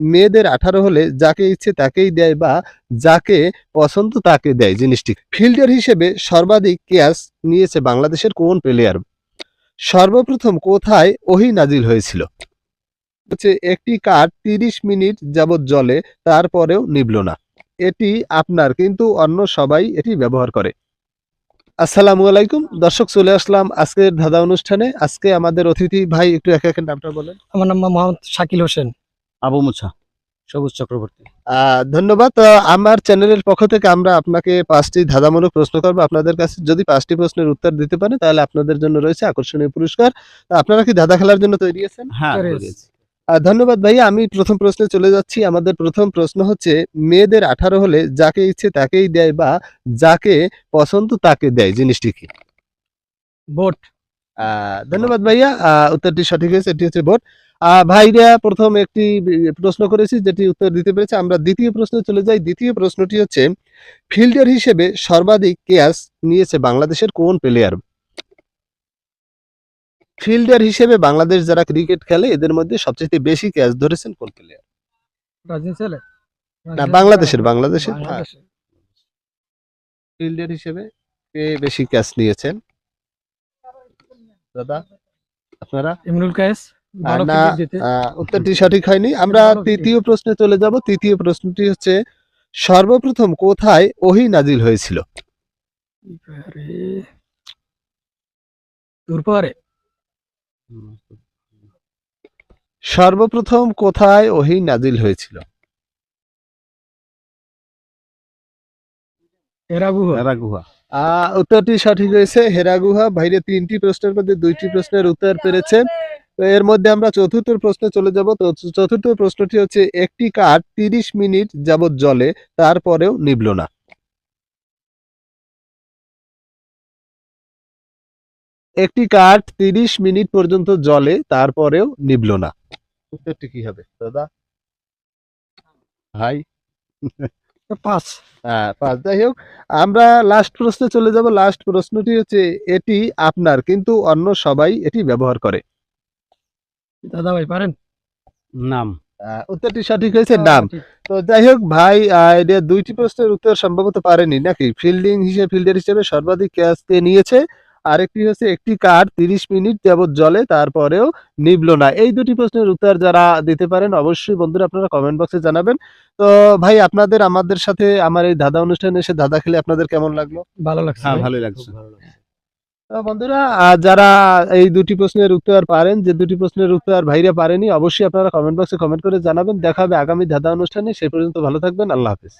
মেয়েদের আঠারো হলে যাকে ইচ্ছে তাকেই দেয় বা যাকে পছন্দ তাকে দেয় জিনিসটি। ফিল্ডার হিসেবে সর্বাধিক ক্যাচ নিয়েছে বাংলাদেশের কোন প্লেয়ার? সর্বপ্রথম কোথায় ওহি নাজিল হয়েছিল? হচ্ছে একটি কাঠ তিরিশ মিনিট যাবৎ জলে তারপরেও নিবল না। এটি আপনার, কিন্তু অন্য সবাই এটি ব্যবহার করে। আসসালামু আলাইকুম। দর্শক, চলে আসলাম আজকের ধাঁধা অনুষ্ঠানে। আজকে আমাদের অতিথি ভাই, একটু একে একে নামটা বলেন। আমার নাম মোহাম্মদ শাকিল হোসেন। আবু মুছা সবুজ চক্রবর্তী। আহ, ধন্যবাদ। আহ, আমার চ্যানেলের পক্ষ থেকে আমরা আপনাকে পাঁচটি ধাঁধামূলক প্রশ্ন করব। আপনাদের কাছে যদি পাঁচটি প্রশ্নের উত্তর দিতে পারে তাহলে আপনাদের জন্য রয়েছে আকর্ষণীয় পুরস্কার। আপনারা কি ধাঁধা খেলার জন্য তৈরি আছেন? হ্যাঁ. ধন্যবাদ ভাইয়া। আমি প্রথম প্রশ্নে চলে যাচ্ছি। আমাদের প্রথম প্রশ্ন হচ্ছে মেয়েদের আঠারো হলে যাকে ইচ্ছে তাকেই দেয় বা যাকে পছন্দ তাকে দেয় জিনিসটি কি? আহ, ধন্যবাদ ভাইয়া। আহ, উত্তরটি সঠিক হয়েছে এটি হচ্ছে ভোট। ভাইরা প্রথম একটি প্রশ্ন করেছি যেটি উত্তর দিতে পেরেছে। আমরা দ্বিতীয় প্রশ্নে চলে যাই। দ্বিতীয় প্রশ্নটি হচ্ছে ফিল্ডার হিসেবে সর্বাধিক ক্যাচ নিয়েছে বাংলাদেশের কোন প্লেয়ার ফিল্ডার হিসেবে বাংলাদেশ যারা ক্রিকেট খেলে এদের মধ্যে সবচেয়ে বেশি ক্যাচ ধরেছেন কোন প্লেয়ার না বাংলাদেশের বাংলাদেশের। হ্যাঁ। ফিল্ডার হিসেবে কে বেশি ক্যাচ নিয়েছেন? দাদা আপনারা? ইমরুল কায়েস না, উত্তরটি সঠিক হয়নি। আমরা তৃতীয় প্রশ্নে চলে যাব। তৃতীয় প্রশ্নটি হচ্ছে সর্বপ্রথম কোথায় ওহি নাজিল হয়েছিল? সর্বপ্রথম কোথায় ওহি নাজিল হয়েছিল? এরা গুহা এরা গুহা আহ, উত্তরটি সঠিক হয়েছে হেরাগুহা। বাইরে তিনটি প্রশ্নের মধ্যে দুইটি প্রশ্নের উত্তর পেরেছে। তো এর মধ্যে আমরা চতুর্থ প্রশ্নে চলে যাব। তো চতুর্থ প্রশ্নটি হচ্ছে একটি কাঠ তিরিশ মিনিট যাবৎ জলে তারপরেও নিবল না। একটি কাঠ তিরিশ মিনিট পর্যন্ত জলে তারপরেও নিবল না। উত্তরটি কি হবে দাদা? ভাই? পাঁচ। পাঁচ যাই হোক আমরা লাস্ট প্রশ্নে চলে যাব। লাস্ট প্রশ্নটি হচ্ছে এটি আপনার কিন্তু অন্য সবাই এটি ব্যবহার করে। দাদা ভাই পারেন? নাম। আহ, উত্তরটি সঠিক হয়েছে? নাম। তো যাই হোক ভাই এটা দুইটি প্রশ্নের উত্তর সম্ভবত পারেনি নাকি? ফিল্ডিং হিসেবে ফিল্ডার হিসেবে সর্বাধিক ক্যাচ নিয়েছে? আরেকটি হচ্ছে একটি কার তিরিশ মিনিট যাবৎ জলে তারপরেও নিবলো না। এই দুটি প্রশ্নের উত্তর যারা দিতে পারেন অবশ্যই বন্ধুরা আপনারা কমেন্ট বক্সে জানাবেন। তো ভাই আপনাদের আমাদের সাথে আমার এই দাদা অনুষ্ঠানে এসে দাদা খেলে আপনাদের কেমন লাগল? ভালো লাগছে। হ্যাঁ। ভালোই লাগছে। বন্ধুরা যারা এই দুটি প্রশ্নের উত্তর পারেন যে দুটি প্রশ্নের উত্তর ভাইরা পারেনি অবশ্যই আপনারা কমেন্ট বক্সে কমেন্ট করে জানাবেন। দেখা হবে আগামী দাদা অনুষ্ঠানে। সেই পর্যন্ত ভালো থাকবেন। আল্লাহ হাফিজ।